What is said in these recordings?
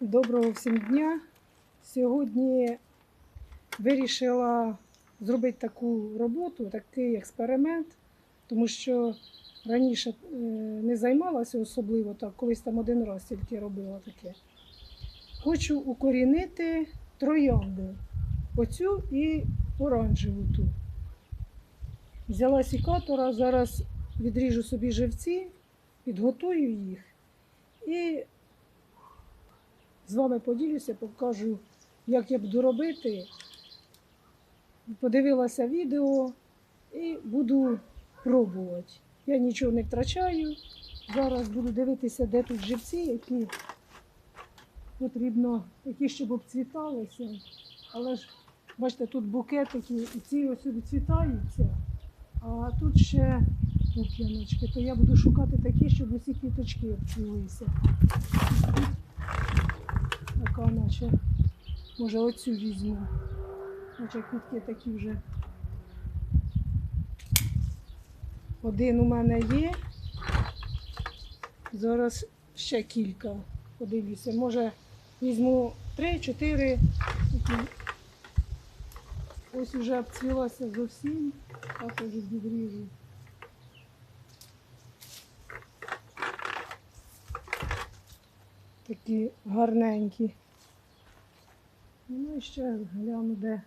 Доброго всім дня. Сьогодні вирішила зробити таку роботу, такий експеримент, тому що раніше е, не займалася особливо так, колись там один раз тільки робила таке. Хочу укорінити троянди, оцю і оранжеву ту. Взяла сікатора, зараз відріжу собі живці, підготую їх і з вами поділюся, покажу, як я буду робити. Подивилася відео і буду пробувати. Я нічого не втрачаю. Зараз буду дивитися, де тут живці, які потрібно, які щоб обцвіталися. Але ж, бачите, тут букетики, і ці ось відцвітаються, а тут ще пуп'яночки. То я буду шукати такі, щоб усі квіточки обцвілися. Така наче. Може оцю візьму. Наче квітки такі вже. Один у мене є. Зараз ще кілька. Подивлюся. Може візьму три-чотири. Ось вже обцвілася зовсім. Також відріжу. Такі гарненькі. Ну і ще гляну, де,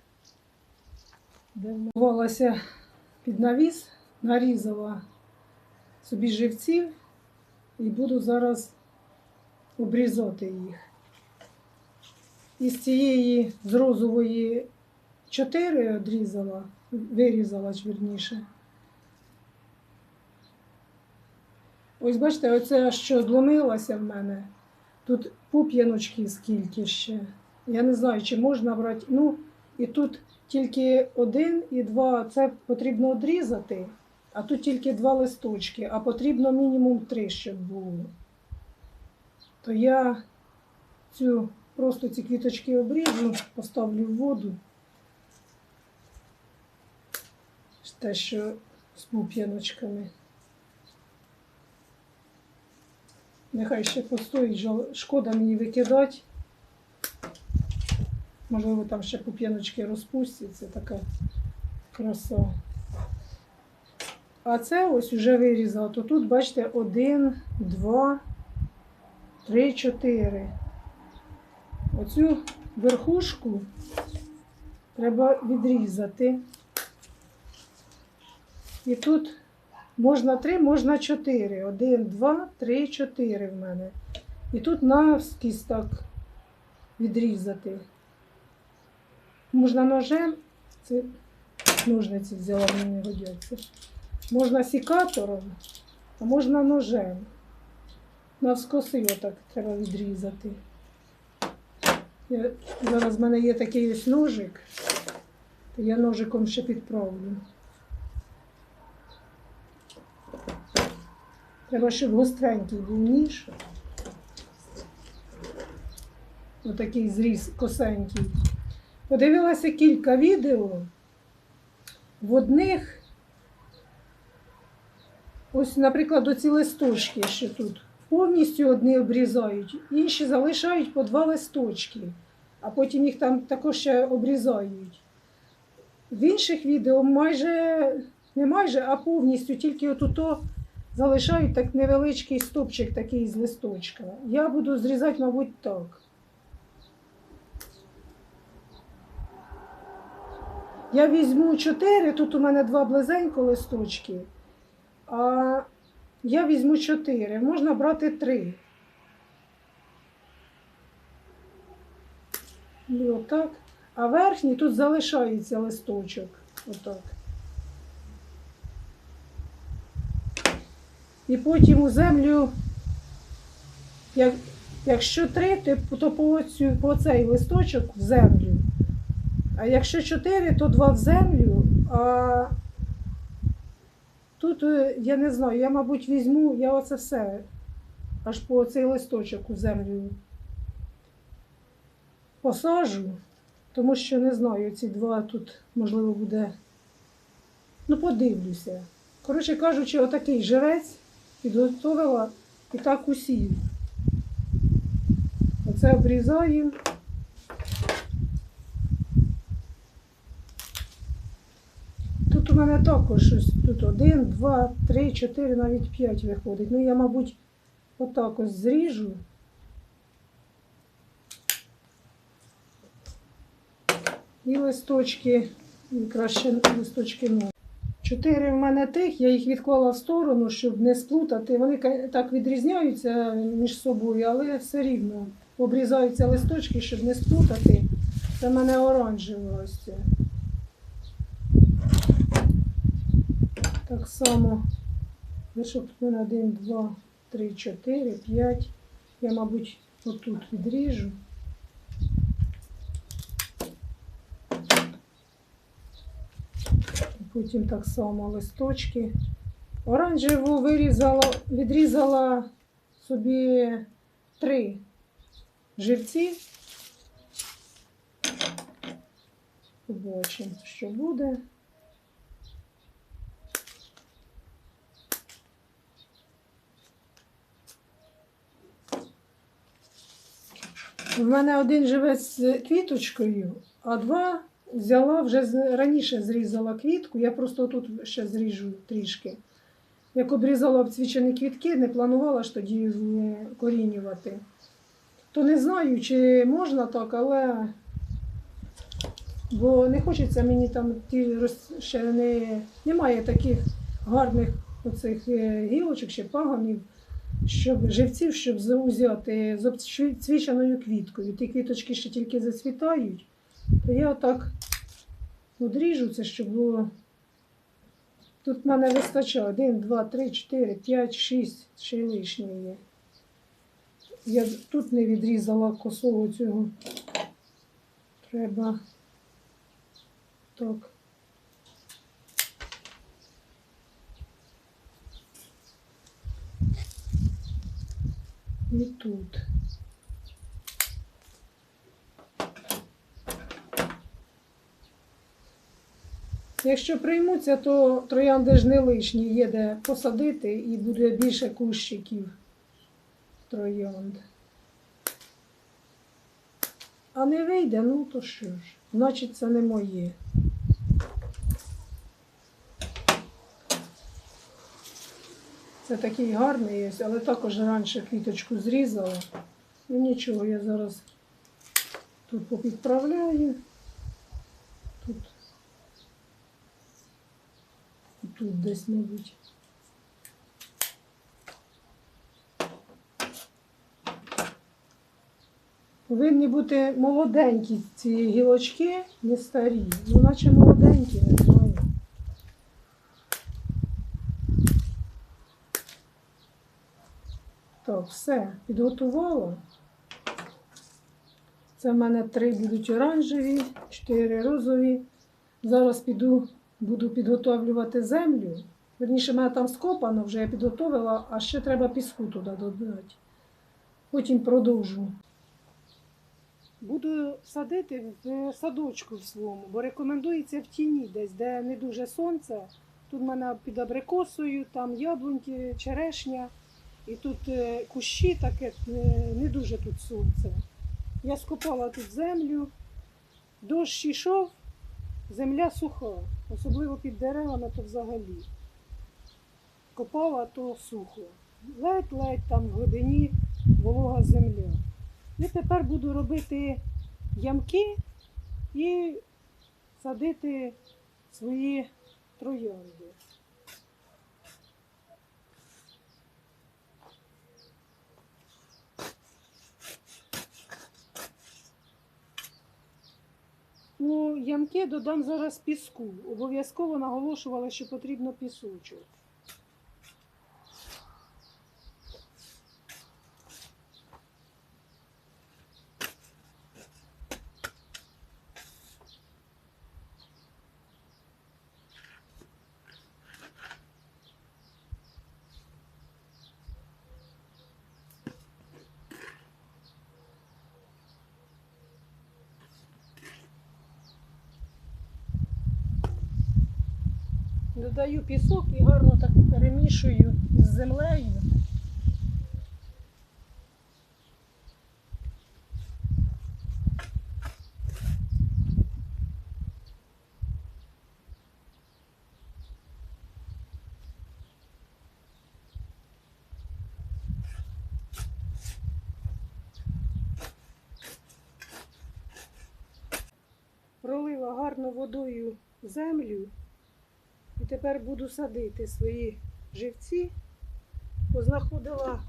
де вмовилася під навіс, нарізала собі живців і буду зараз обрізати їх. Із цієї з розової чотири одрізала, вирізала вірніше. Ось бачите, оце що зломилося в мене. Тут пуп'яночки скільки ще. Я не знаю, чи можна брати. Ну, і тут тільки один і два. Це потрібно одрізати, а тут тільки два листочки, а потрібно мінімум три, щоб було. То я цю просто ці квіточки обріжу, поставлю в воду. Те, що з пуп'яночками. Нехай ще постоїть, шкода мені викидати. Можливо, там ще пуп'яночки розпустяться, така краса. А це ось вже вирізала. То тут, бачите, один, два, три, чотири. Оцю верхушку треба відрізати. І тут Можна три, можна чотири. Один, два, три, чотири в мене. І тут навскіз так відрізати. Можна ножем, це ножниці взяла, мені годяться. Можна сікатором, а можна ножем. Навскоси отак треба відрізати. Я, зараз в мене є такий ось ножик, то я ножиком ще підправлю. Треба, щоб гостренький був ніж. Отакий зріз косенький. Подивилася кілька відео. В одних, ось, наприклад, оці листочки, що тут, повністю одні обрізають, інші залишають по два листочки, а потім їх там також ще обрізають. В інших відео майже, не майже, а повністю тільки отуто залишають так невеличкий стопчик такий з листочка. Я буду зрізати, мабуть, так. Я візьму 4, тут у мене два близенько листочки, а я візьму 4, можна брати 3. І отак. А верхній тут залишається листочок. Отак. І потім у землю, як, якщо три, то по, цю, по цей листочок в землю. А якщо чотири, то два в землю. А тут е, я не знаю, я, мабуть, візьму, я оце все аж по цей листочок у землю посажу, тому що не знаю, ці два тут, можливо, буде. Ну, подивлюся. Коротше кажучи, отакий живець підготовила і так усію. Оце обрізаємо. Тут у мене також ось тут один, два, три, чотири, навіть п'ять виходить. Ну я, мабуть, отак ось зріжу. І листочки, і краще листочки ну. Чотири в мене тих, я їх відклала в сторону, щоб не сплутати. Вони так відрізняються між собою, але все рівно обрізаються листочки, щоб не сплутати. Це в мене оранжеве ось це. Так само. Вишок тут в мене один, два, три, чотири, п'ять. Я, мабуть, отут відріжу. Потім так само листочки. Оранжеву вирізала, відрізала собі три живці. Побачимо, що буде. В мене один живе з квіточкою, а два взяла вже раніше зрізала квітку. Я просто тут ще зріжу трішки. Як обрізала обцвічені квітки, не планувала ж тоді корінювати. То не знаю, чи можна так, але бо не хочеться мені там ті ще не, немає таких гарних оцих е, гілочок чи пагонів, щоб живців, щоб з- взяти з обцвіченою квіткою. Ті квіточки ще тільки зацвітають, то я отак одріжу це, щоб було. Тут в мене вистачає 1, 2, 3, 4, 5, 6, ще й лишнє є. Я тут не відрізала косову цього. Треба так. І тут. Якщо приймуться, то троянди ж не лишні, є де посадити і буде більше кущиків троянд. А не вийде, ну то що ж, значить це не моє. Це такий гарний є, але також раніше квіточку зрізала. Ну нічого, я зараз тут попідправляю. Тут тут десь, мабуть. Повинні бути молоденькі ці гілочки, не старі. Ну, наче молоденькі, не знаю. Так, все, підготувала. Це в мене три будуть оранжеві, чотири розові. Зараз піду, буду підготовлювати землю. Верніше, в мене там скопано, вже я підготовила, а ще треба піску туди додати. Потім продовжу. Буду садити в садочку в своєму, бо рекомендується в тіні десь, де не дуже сонце. Тут в мене під абрикосою, там яблуньки, черешня. І тут е, кущі таке, е, не дуже тут сонце. Я скопала тут землю, дощ йшов, земля суха, особливо під деревами, то взагалі. Копала, то сухо. Ледь-ледь там в глибині волога земля. І тепер буду робити ямки і садити свої троянди. У ямки додам зараз піску. Обов'язково наголошувала, що потрібно пісочок. Додаю пісок і гарно так перемішую з землею. Пролила гарно водою землю. Тепер буду садити свої живці. Познаходила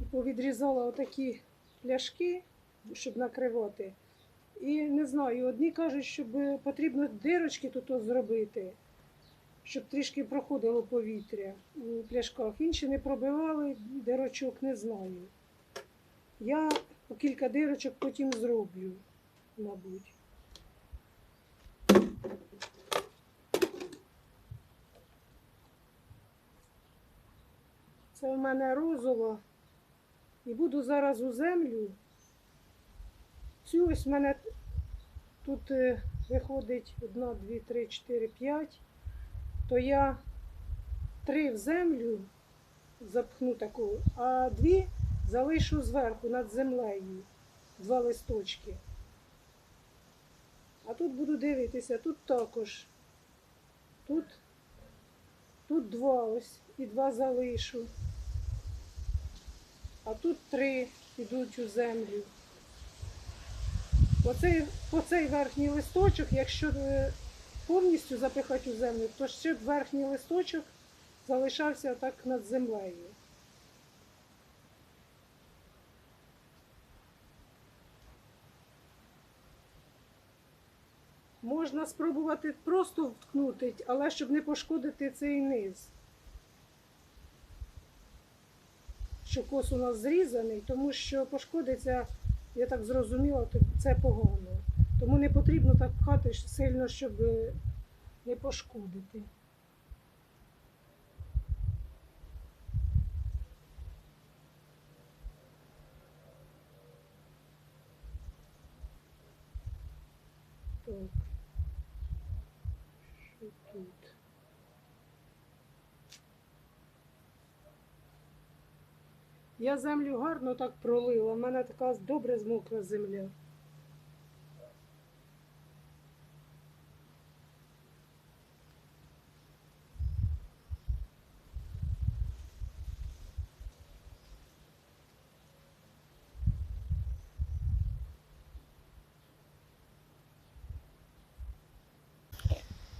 і повідрізала отакі пляшки, щоб накривати. І не знаю, одні кажуть, щоб потрібно дирочки тут зробити, щоб трішки проходило повітря у пляшках. Інші не пробивали, дирочок не знаю. Я по кілька дирочок потім зроблю, мабуть. Це в мене розова. І буду зараз у землю. Цю ось в мене тут е, виходить одна, дві, три, чотири, п'ять. То я три в землю запхну таку, а дві залишу зверху над землею. Два листочки. А тут буду дивитися, тут також. Тут, тут два ось і два залишу. А тут три підуть у землю. Оцей, оцей верхній листочок, якщо е, повністю запихати у землю, то ще б верхній листочок залишався так над землею. Можна спробувати просто вткнути, але щоб не пошкодити цей низ. Що кос у нас зрізаний, тому що пошкодиться, я так зрозуміла, це погано. Тому не потрібно так пхати сильно, щоб не пошкодити. Так. Що тут? Я землю гарно так пролила. У мене така добре змокла земля.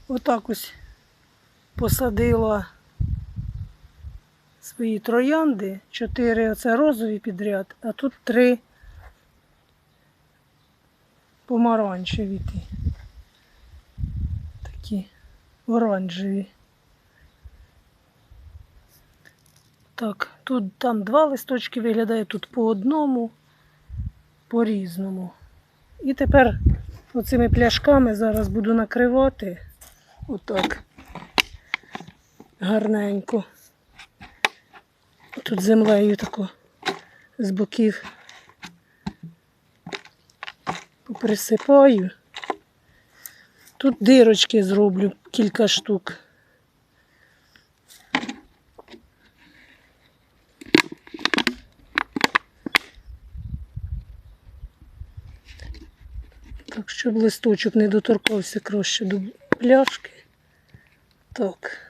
Отак ось посадила свої троянди. Чотири оце розові підряд, а тут три помаранчеві. Такі оранжеві. Так, тут там два листочки виглядає, тут по одному, по різному. І тепер оцими пляшками зараз буду накривати. Отак. Гарненько. Тут землею тако з боків поприсипаю. Тут дирочки зроблю кілька штук. Так, щоб листочок не доторкався краще до пляшки. Так.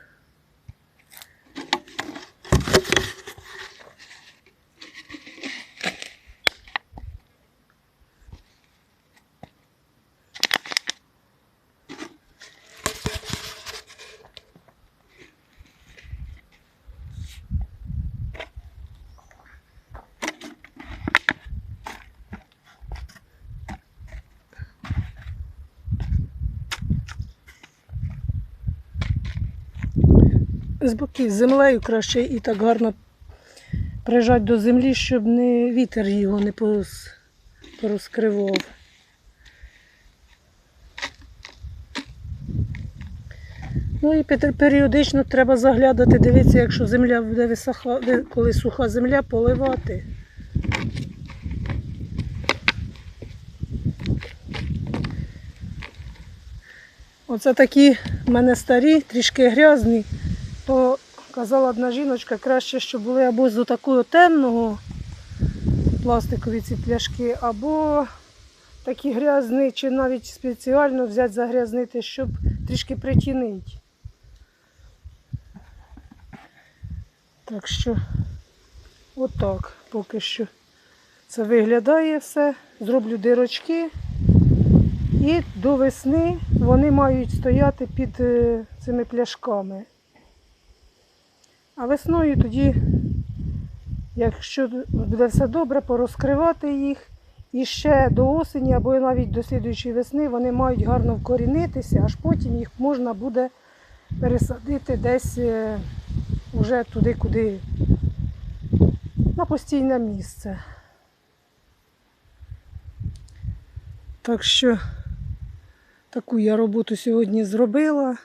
З боків землею краще і так гарно прижати до землі, щоб не вітер його не порозкривав. Ну і періодично треба заглядати, дивитися, якщо земля буде висоха, коли суха земля, поливати. Оце такі в мене старі, трішки грязні то казала одна жіночка, краще, щоб були або з такого темного пластикові ці пляшки, або такі грязні, чи навіть спеціально взяти загрязнити, щоб трішки притінити. Так що отак поки що це виглядає все. Зроблю дирочки і до весни вони мають стояти під е, цими пляшками. А весною тоді, якщо буде все добре, порозкривати їх. І ще до осені або навіть до слідуючої весни вони мають гарно вкорінитися, аж потім їх можна буде пересадити десь е, уже туди, куди на постійне місце. Так що таку я роботу сьогодні зробила.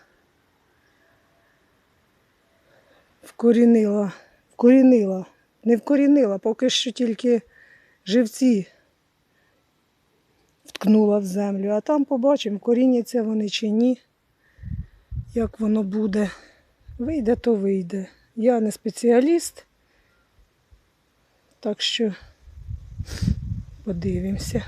Вкорінила, вкорінила, не вкорінила, поки що тільки живці вткнула в землю, а там побачимо, коріняться вони чи ні, як воно буде. Вийде, то вийде. Я не спеціаліст, так що подивимося.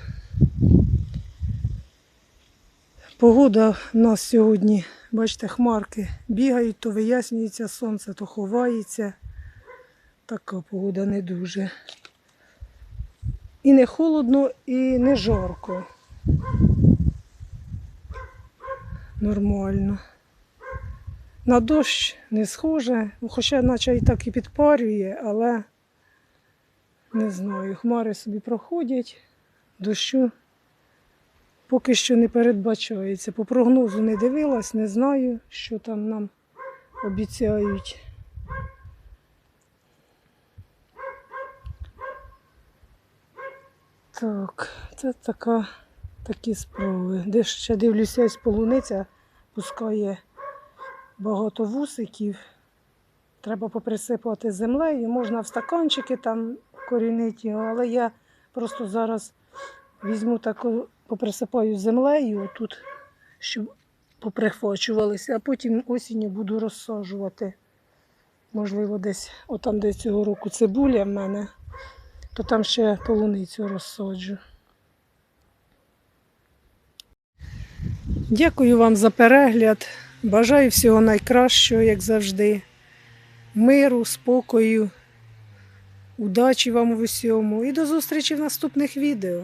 Погода в нас сьогодні, бачите, хмарки бігають, то вияснюється сонце, то ховається. Така погода не дуже. І не холодно, і не жарко. Нормально. На дощ не схоже, ну, хоча наче і так і підпарює, але не знаю, хмари собі проходять, дощу поки що не передбачається. По прогнозу не дивилась, не знаю, що там нам обіцяють. Так, це така, такі справи. Де ще дивлюся, ось полуниця пускає багато вусиків. Треба поприсипати землею, можна в стаканчики там корінити, але я просто зараз візьму таку, поприсипаю землею тут, щоб поприхвачувалися, а потім осінню буду розсаджувати. Можливо, десь, отам, де цього року цибуля в мене, то там ще полуницю розсаджу. Дякую вам за перегляд. Бажаю всього найкращого, як завжди. Миру, спокою, удачі вам у всьому і до зустрічі в наступних відео.